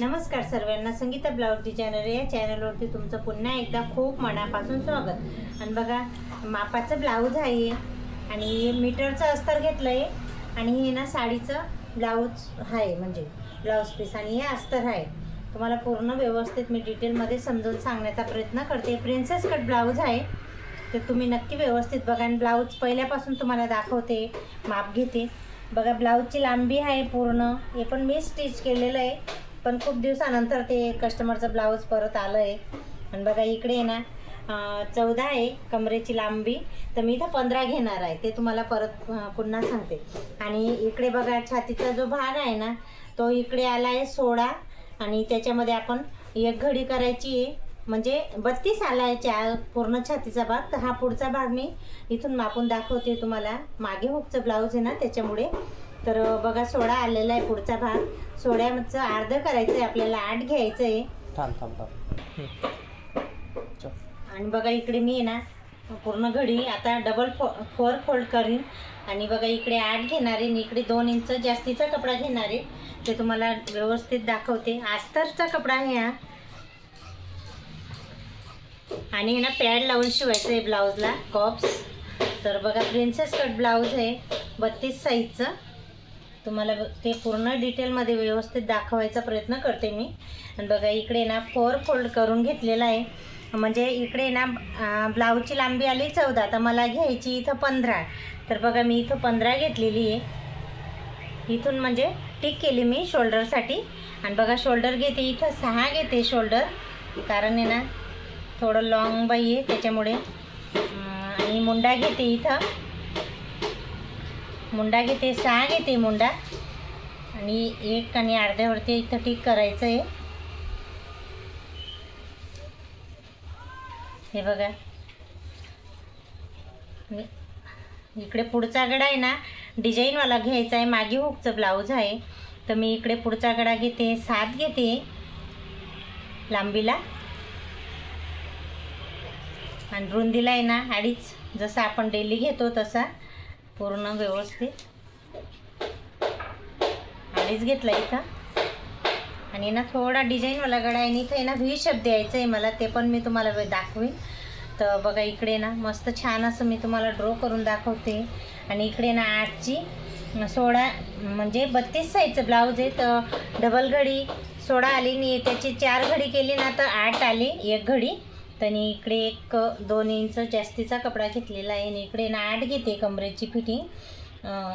नमस्कार सर्वांना. Sangeeta blouse designer या चॅनलवरती तुमचं पुन्हा एकदा खूप मनापासून स्वागत. आणि बघा मापाचं ब्लाऊज आहे आणि मीटरचं अस्तर घेतलं आहे आणि हे ना साडीचं ब्लाऊज आहे म्हणजे ब्लाऊज पीस आणि हे अस्तर आहे. तुम्हाला पूर्ण व्यवस्थित मी डिटेलमध्ये समजून सांगण्याचा प्रयत्न करते. प्रिन्सेस कट ब्लाऊज आहे. तर तुम्ही नक्की व्यवस्थित बघा. आणि ब्लाऊज पहिल्यापासून तुम्हाला दाखवते माप घेते. बघा ब्लाऊजची लांबी आहे पूर्ण. हे पण मी स्टिच केलेलं आहे. पण खूप दिवसानंतर ते कस्टमरचं ब्लाऊज परत आलं आहे आणि बघा इकडे आहे ना चौदा आहे कमरेची लांबी. तर मी इथं पंधरा घेणार आहे. ते तुम्हाला परत पुन्हा सांगते. आणि इकडे बघा छातीचा जो भाग आहे ना तो इकडे आला आहे सोळा. आणि त्याच्यामध्ये आपण एक घडी करायची आहे. म्हणजे बत्तीस आला आहे चा पूर्ण छातीचा भाग. तर हा पुढचा भाग मी इथून मापून दाखवते तुम्हाला. मागे हुकचं ब्लाऊज आहे ना त्याच्यामुळे तर बघा सोळा आलेला आहे पुढचा भाग. सोळ्याचं अर्ध करायचं आहे आपल्याला आठ घ्यायचं आहे थांब थांब. थांब. आणि बघा इकडे मी ना पूर्ण घडी आता डबल फो फोर फोल्ड करीन. आणि बघा इकडे आठ घेणार आहे आणि इकडे दोन इंच जास्तीचा कपडा घेणार आहे. ते तुम्हाला व्यवस्थित दाखवते. अस्तरचा कपडा आहे हा. आणि हे ना पॅड लावून शिवायचं आहे ब्लाऊजला कॉप्स तर बघा प्रिन्सेस कट ब्लाऊज आहे बत्तीस साईजचं तुम्हाला ते पूर्ण डिटेलमध्ये व्यवस्थित दाखवायचा प्रयत्न करते मी. आणि बघा इकडे ना फोर फोल्ड करून घेतलेला आहे. म्हणजे इकडे ना ब्लाऊजची लांबी आली चौदा तर मला घ्यायची इथं पंधरा. तर बघा मी इथं पंधरा घेतलेली आहे. इथून म्हणजे टिक केली मी शोल्डरसाठी. आणि बघा शोल्डर घेते इथं सहा घेते शोल्डर. कारण आहे ना थोडं लॉंग बाई आहे त्याच्यामुळे. आणि मुंडा घेते इथं. मुंडा घेते सहा घेते मुंडा. आणि एक आणि अर्ध्यावरती इथं ठीक करायचं आहे हे बघा. इकडे पुढचा गडा आहे ना डिझाईनवाला घ्यायचा आहे मागे हुकचं ब्लाऊज आहे. तर मी इकडे पुढचा गडा घेते सात घेते. लांबीला. आणि रुंदीला आहे ना अडीच. जसं आपण डेली घेतो तसा. पूर्ण व्यवस्थित. अडीच घेतला इथं आणि ना थोडा डिझाईनवाला गळा आहे आणि इथं आहे ना व्ही शब्द यायचं आहे मला ते पण मी तुम्हाला दाखवेन दाखवीन. तर बघा इकडे ना मस्त छान असं मी तुम्हाला ड्रॉ करून दाखवते. आणि इकडे ना आठची सोळा म्हणजे बत्तीस साईजचं ब्लाऊज आहे तर डबल घडी. सोळा आली नाही त्याची चार घडी केली ना तर आठ आली एक घडी. तर इकडे एक दोन इंच जास्तीचा कपडा घेतलेला आहे. आणि इकडे ना आठ घेते कमरेची फिटिंग.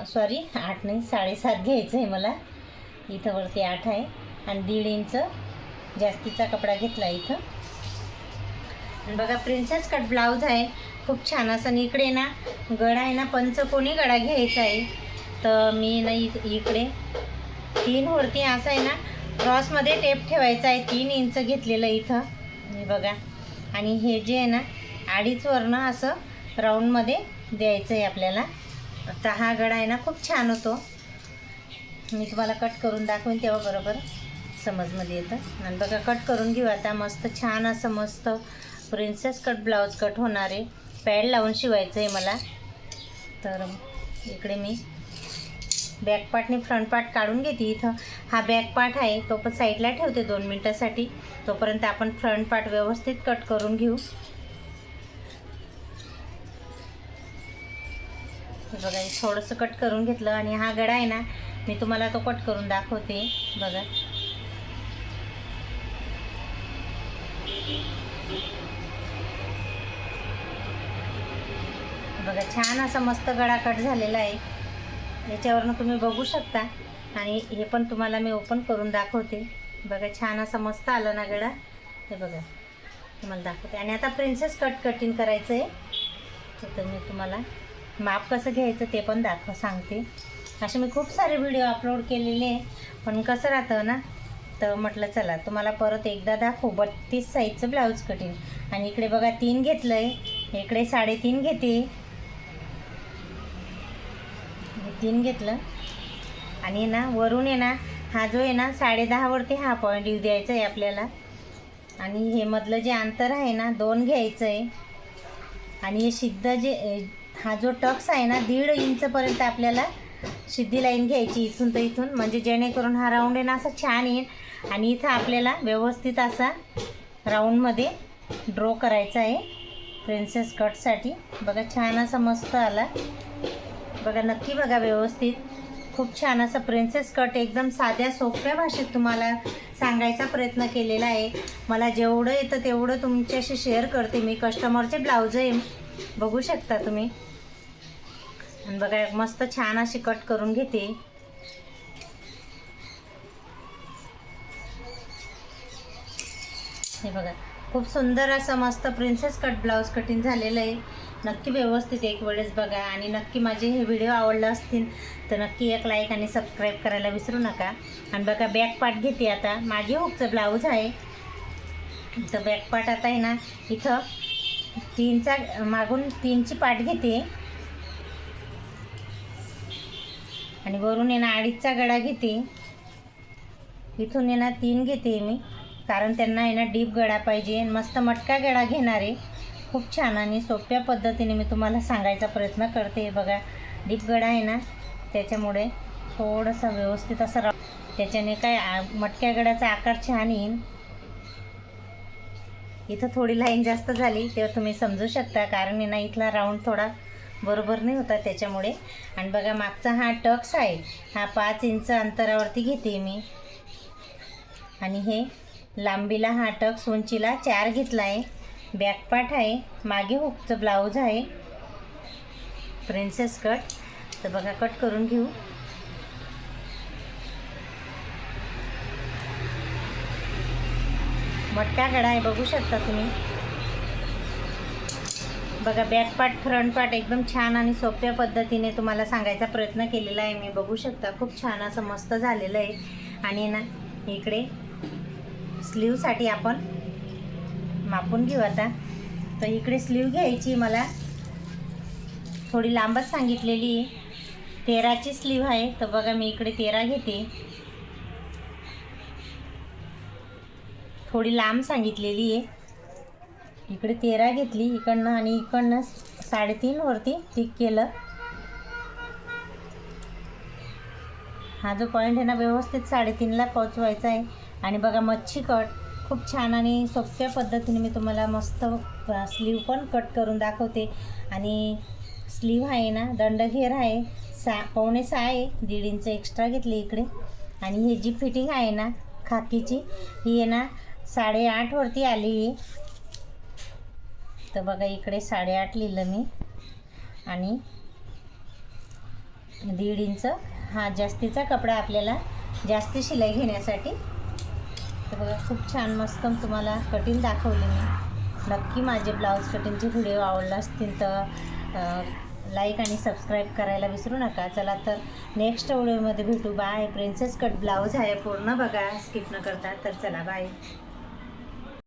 सॉरी आठ नाही साडेसात घ्यायचं आहे मला. इथं वरती आठ आहे. आणि दीड इंच जास्तीचा कपडा घेतला इथं. आणि बघा प्रिन्सेस कट ब्लाऊज आहे. खूप छान असं. आणि इकडे ना गळा आहे ना पंचकोणी गळा घ्यायचा आहे. तर मी ना इकडे तीन वरती असं आहे ना क्रॉसमध्ये टेप ठेवायचा आहे. तीन इंच घेतलेलं इथं. हे बघा आणि हे जे आहे ना आडीचवरनं असं राऊंडमध्ये द्यायचं आहे आपल्याला. तर हा गळा आहे ना खूप छान होतो. मी तुम्हाला कट करून दाखवून तेव्हा बरोबर समजमध्ये येतं. आणि बघा कट करून घेऊ. आता मस्त छान असं मस्त प्रिन्सेस कट ब्लाऊज कट होणार आहे. पॅड लावून शिवायचं आहे मला. तर इकडे मी बॅक पार्टने फ्रंट पार्ट काढून घेते इथं. हा बॅक पार्ट आहे तो पण साईडला ठेवते दोन मिनटासाठी. तोपर्यंत आपण फ्रंट पार्ट व्यवस्थित कट करून घेऊ. बघा थोडंसं कट करून घेतलं आणि हा गडा आहे ना मी तुम्हाला तो कट करून दाखवते. बघा. बघा छान असा मस्त गळा कट झालेला आहे. याच्यावरनं तुम्ही बघू शकता. आणि हे पण तुम्हाला मी ओपन करून दाखवते. बघा छान असा मस्त आला ना गडा हे बघा तुम्हाला दाखवते. आणि आता प्रिन्सेस कट कटिंग करायचं आहे तर मी तुम्हाला माप कसं घ्यायचं ते पण दाखव सांगते. असे मी खूप सारे व्हिडिओ अपलोड केलेले आहे. पण कसं राहतं ना तर म्हटलं चला तुम्हाला परत एकदा दाखवू. बत्तीस साईजचं ब्लाऊज कटिंग आणि इकडे बघा तीन घेतलं आहे इकडे साडेतीन घेते. तीन घेतलं. आणि ना वरून आहे ना हा जो आहे ना साडे दहावरती हा पॉईंट येऊ द्यायचा आहे आपल्याला. आणि हे मधलं जे अंतर आहे ना दोन घ्यायचं आहे. आणि हे सिद्ध जे हा जो टक्स आहे ना दीड इंचपर्यंत आपल्याला सिद्धी लाईन घ्यायची इथून तर इथून. म्हणजे जेणेकरून हा राऊंड आहे ना असा छान येईल. आणि इथं आपल्याला व्यवस्थित असा राऊंडमध्ये ड्रॉ करायचा आहे. प्रिन्सेस कटसाठी बघा छान असा मस्त आला. बघा नक्की बघा व्यवस्थित. खूप छान असं प्रिन्सेस कट एकदम साध्या सोप्या भाषेत तुम्हाला सांगायचा प्रयत्न केलेला आहे. मला जेवढं येतं तेवढं तुमच्याशी शेअर करते मी. कस्टमरचे ब्लाऊज आहे. बघू शकता तुम्ही. आणि बघा मस्त छान अशी कट करून घेते. हे बघा खूप सुंदर असं मस्त प्रिन्सेस कट ब्लाऊज कटिंग झालेलं आहे. नक्की व्यवस्थित एक वेळेस बघा आणि नक्की माझे हे व्हिडिओ आवडले असतील तर नक्की एक लाईक आणि सबस्क्राईब करायला विसरू नका. आणि बघा बॅक पार्ट घेते आता. मागे हुकचं ब्लाऊज आहे. तर बॅक पार्ट आता आहे ना इथं तीनचा मागून तीनची पाठ घेते. आणि वरून आहे ना अडीचचा गळा घेते. इथून आहे ना तीन घेते मी. कारण त्यांना आहे ना डीप गळा पाहिजे. मस्त मटका गळा घेणार आहे. खूप छान आणि सोप्या पद्धतीने मी तुम्हाला सांगायचा प्रयत्न करते. बघा डीप गडा आहे ना त्याच्यामुळे थोडंसं व्यवस्थित असं रा त्याच्याने काय आ- मटक्या गडाचा आकार छान येईल इथं थोडी लाईन जास्त झाली तेव्हा तुम्ही समजू शकता कारण ना इथला राऊंड थोडा बरोबर नाही होता त्याच्यामुळे. आणि बघा मागचा हा टक्स आहे हा पाच इंच अंतरावरती घेते मी. आणि हे लांबीला हा टक्स उंचीला चार घेतला आहे बॅकपार्ट आहे मागे हुकचं ब्लाऊज आहे. प्रिन्सेस कट तर बघा कट करून घेऊ. मटका गडा आहे बघू शकता तुम्ही. बघा बॅक पार्ट फ्रंट पार्ट एकदम छान आणि सोप्या पद्धतीने तुम्हाला सांगायचा प्रयत्न केलेला आहे. मी बघू शकता खूप छान असं मस्त झालेलं आहे. आणि ना इकडे स्लीवसाठी आपण मापून घेऊ आता. तर इकडे स्लीव घ्यायची मला. थोडी लांबच सांगितलेली आहे. तेराची स्लीव आहे तर बघा मी इकडे तेरा घेते. थोडी लांब सांगितलेली आहे. इकडे तेरा घेतली इकडनं आणि इकडनं साडेतीनवरती टिक केलं. हा जो पॉईंट आहे ना व्यवस्थित साडेतीनला पोचवायचा आहे. आणि बघा मच्छी कट खूप छान आणि सोप्या पद्धतीने मी तुम्हाला मस्त स्लीव पण कट करून दाखवते. आणि स्लीव आहे ना दंडघेर आहे. सा पावणे सहा आहे. दीड इंच एक्स्ट्रा घेतली इकडे. आणि ही जी फिटिंग आहे ना खाकीची ही आहे ना साडेआठवरती आली आहे तर बघा इकडे साडेआठ लिहिलं मी. आणि दीड इंच हा जास्तीचा कपडा आपल्याला जास्ती शिलाई घेण्यासाठी तर बघा खूप छान मस्त तुम्हाला कटिंग दाखवली मी. नक्की माझे ब्लाऊज कटिंगचे व्हिडिओ आवडला असतील तर लाईक आणि सबस्क्राईब करायला विसरू नका. चला तर नेक्स्ट व्हिडिओमध्ये भेटू. बाय प्रिन्सेस कट ब्लाऊज आहे पूर्ण. बघा स्किप न करता. तर चला बाय